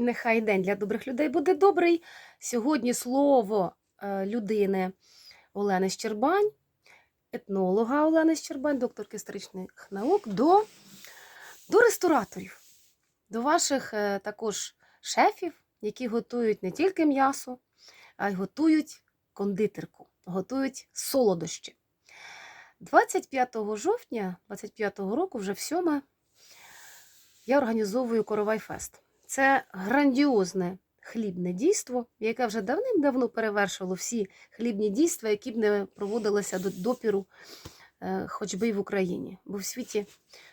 Нехай день для добрих людей буде добрий. Сьогодні слово е, людини Олени Щербань, етнолога Олени Щербань, докторки історичних наук, до, до рестораторів, до ваших е, також шефів, які готують не тільки м'ясо, а й готують кондитерку, готують солодощі. 25 жовтня 25 року, вже в сьоме, я організовую Коровай Фест. Це грандіозне хлібне дійство, яке вже давним-давно перевершило всі хлібні дійства, які б не проводилися до допіру, е, хоч би і в Україні. Бо в світі,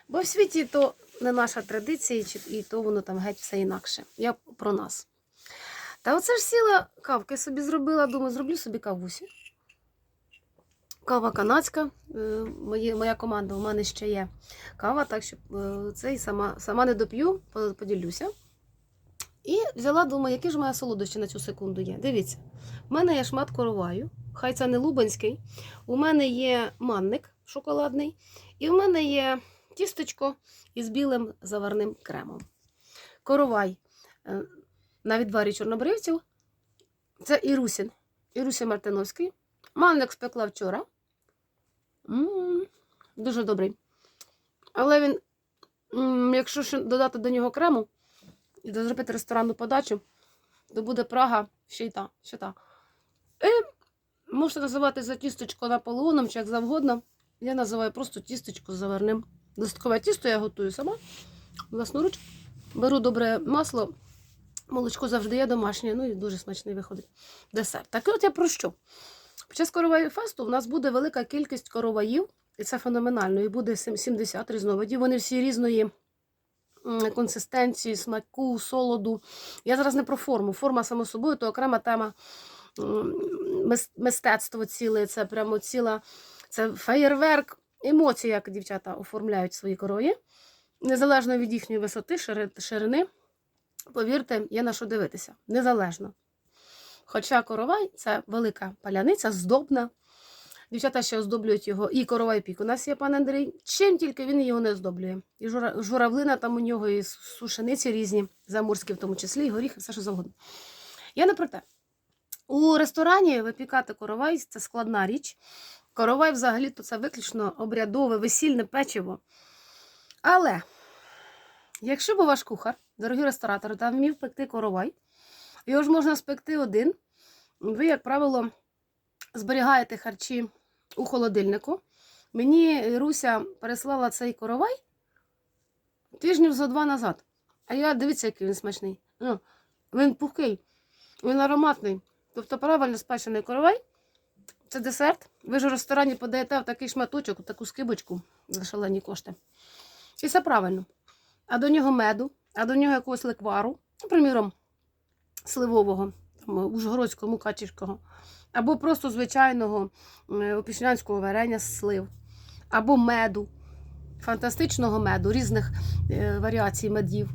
бо в світі то не наша традиція, і то воно там геть все інакше. Я про нас. Та оце ж сіла кавки собі зробила, думаю, зроблю собі кавусі. Кава канадська, е, моя команда, у мене ще є кава, так що е, це і сама, сама не доп'ю, поділюся. І взяла, думаю, які ж моя солодощі на цю секунду є. Дивіться, в мене є шмат короваю, хай це не лубенський. У мене є манник шоколадний, і в мене є тістечко із білим заварним кремом. Коровай е, на відварі чорнобривців. Це Ірусін, Ірусін Мартиновський. Манник спекла вчора. м дуже добрий. Але він, м, якщо ще додати до нього крему зробити ресторанну подачу, то буде Прага ще й та. Ще та. І можете називати за тістечко Наполеоном чи як завгодно. Я називаю просто тістечко з заварним. Листкове тісто я готую сама. Власноруч. Беру добре масло. Молочко завжди є домашнє, ну і дуже смачний виходить десерт. Так от я про що? Під час короваю фесту у нас буде велика кількість короваїв, і це феноменально. І буде 70 різновидів. Вони всі різної консистенції, смаку, солоду. Я зараз не про форму. Форма, само собою, то окрема тема мистецтво ціле, це прямо ціла, це феєрверк, емоції, як дівчата оформляють свої корові. Незалежно від їхньої висоти, ширини. Повірте, є на що дивитися. Незалежно. Хоча коровай це велика паляниця, здобна. Дівчата ще оздоблюють його. І коровай пік. У нас є пан Андрій. Чим тільки він його не оздоблює. І журавлина там у нього, і сушениці різні, заморські в тому числі, і горіхи, все що завгодно. Я не про те. У ресторані випікати коровай це складна річ. Коровай взагалі то це виключно обрядове, весільне печиво. Але якщо б ваш кухар, дорогі ресторатори, там вмів пекти коровай, його ж можна спекти один. Ви, як правило, зберігаєте харчі у холодильнику. Мені Руся переслала цей коровай тижнів зо два назад. А я дивіться, який він смачний. Ну, він пухкий, він ароматний. Тобто правильно спечений коровай це десерт. Ви ж у ресторані подаєте в такий шматочок, в таку скибочку за шалені кошти. І все правильно. А до нього меду, а до нього якогось леквару, ну, приміром, сливового, там, ужгородського, мукачівського, або просто звичайного опішнянського варення з слив, або меду, фантастичного меду, різних е, варіацій медів.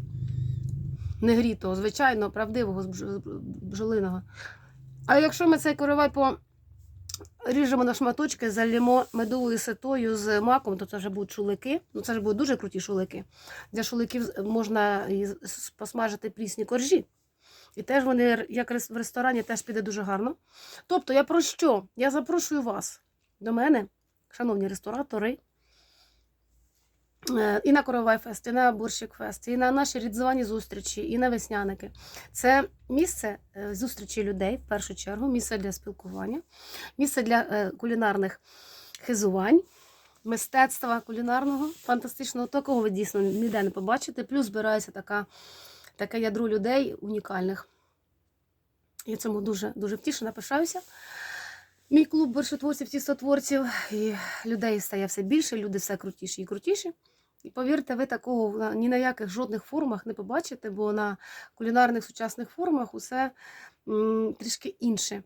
Негрітого, звичайного, правдивого, з бж- бджолиного. А якщо ми цей коровай по ріжемо на шматочки, залімо медовою ситою з маком, то це вже будуть шулики. Ну, це ж будуть дуже круті шулики. Для шуликів можна посмажити прісні коржі. І теж вони, як в ресторані, теж піде дуже гарно. Тобто, я про що? Я запрошую вас до мене, шановні ресторатори, е, і на Коровай Фест, і на Борщик Фест, і на наші рідзвані зустрічі, і на весняники. Це місце е, зустрічі людей, в першу чергу, місце для спілкування, місце для е, кулінарних хизувань, мистецтва кулінарного, фантастичного, такого ви дійсно ніде не побачите. Плюс збирається така, таке ядро людей унікальних. Я цьому дуже, дуже втішена, пишаюся. Мій клуб борщотворців, тістотворців, і людей стає все більше, люди все крутіші і крутіші. І повірте, ви такого ні на яких жодних форумах не побачите, бо на кулінарних сучасних форумах усе м, трішки інше.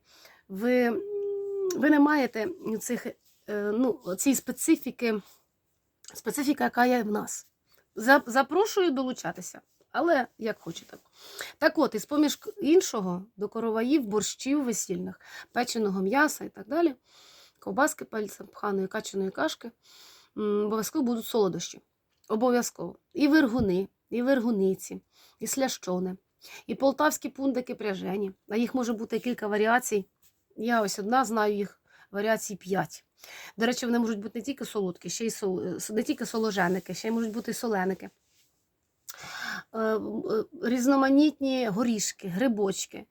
Ви, ви не маєте цих, е, ну, цієї специфіки, специфіка, яка є в нас. Запрошую долучатися, але як хочете. Так от, із поміж іншого, до короваїв, борщів весільних, печеного м'яса і так далі, ковбаски пальцем пханої качаної кашки, обов'язково будуть солодощі. Обов'язково. І вергуни, і вергуниці, і слящоне, І полтавські пундики пряжені. А їх може бути кілька варіацій. Я ось одна знаю їх варіацій 5. До речі, вони можуть бути не тільки солодкі, ще й сол... не тільки соложеники, ще й можуть бути і соленики. Е, е, Різноманітні горішки, грибочки.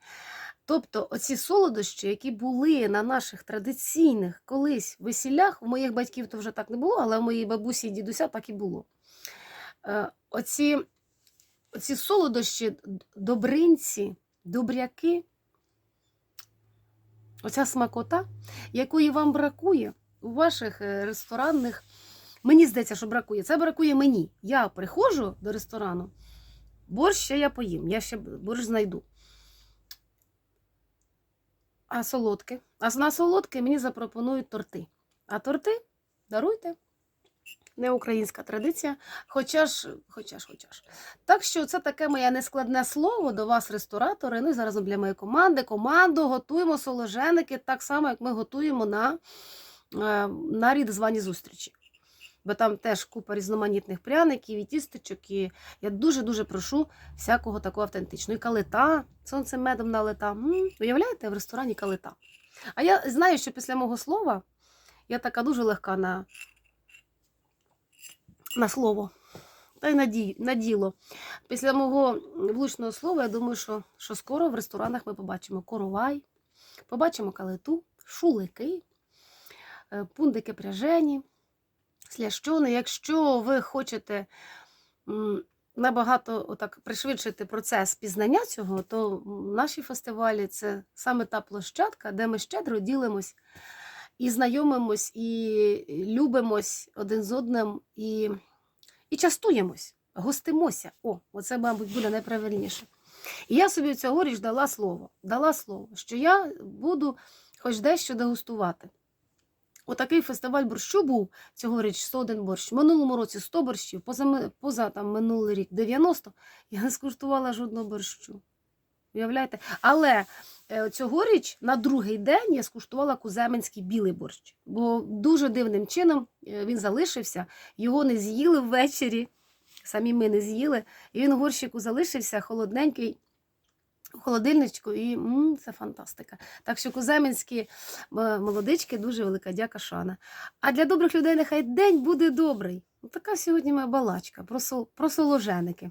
Тобто оці солодощі, які були на наших традиційних колись весіллях, у моїх батьків то вже так не було, але у моїй бабусі і дідуся так і було. Е, Оці, оці солодощі, добринці, добряки, оця смакота, якої вам бракує у ваших ресторанних. Мені здається, що бракує. Це бракує мені. Я приходжу до ресторану, борщ ще я поїм, я ще борщ знайду. А солодке? А на солодке мені запропонують торти. А торти даруйте. Не українська традиція, хоча ж, хоча ж, хоча ж. Так що це таке моє нескладне слово до вас, ресторатори. Ну і зараз для моєї команди. Команду готуємо соложеники так само, як ми готуємо на, е, на рід зустрічі. Бо там теж купа різноманітних пряників і тістечок. І я дуже-дуже прошу всякого такого автентичного. І калита, сонцем медом налита. М, Уявляєте, в ресторані калита. А я знаю, що після мого слова я така дуже легка на, на слово. Та й на, ді, на діло. Після мого влучного слова, я думаю, що, що скоро в ресторанах ми побачимо коровай, побачимо калиту, шулики, е, пундики пряжені, слящони. Якщо ви хочете набагато отак пришвидшити процес пізнання цього, то наші фестивалі це саме та площадка, де ми щедро ділимось і знайомимось, і любимось один з одним, і, і частуємось, гостимося. О, оце, мабуть, буде найправильніше. І я собі цьогоріч дала слово, дала слово, що я буду хоч дещо дегустувати. Отакий фестиваль борщу був цьогоріч 101 борщ. Минулому році 100 борщів, поза, поза там, минулий рік 90. Я не скуштувала жодного борщу. Уявляєте? Але е, цьогоріч на другий день я скуштувала куземенський білий борщ. Бо дуже дивним чином е, він залишився, його не з'їли ввечері. Самі ми не з'їли. І він горщику залишився холодненький холодильничку, і м, це фантастика. Так що куземенські е, молодички дуже велика дяка шана. А для добрих людей нехай день буде добрий. Така сьогодні моя балачка про, сол, про соложеники.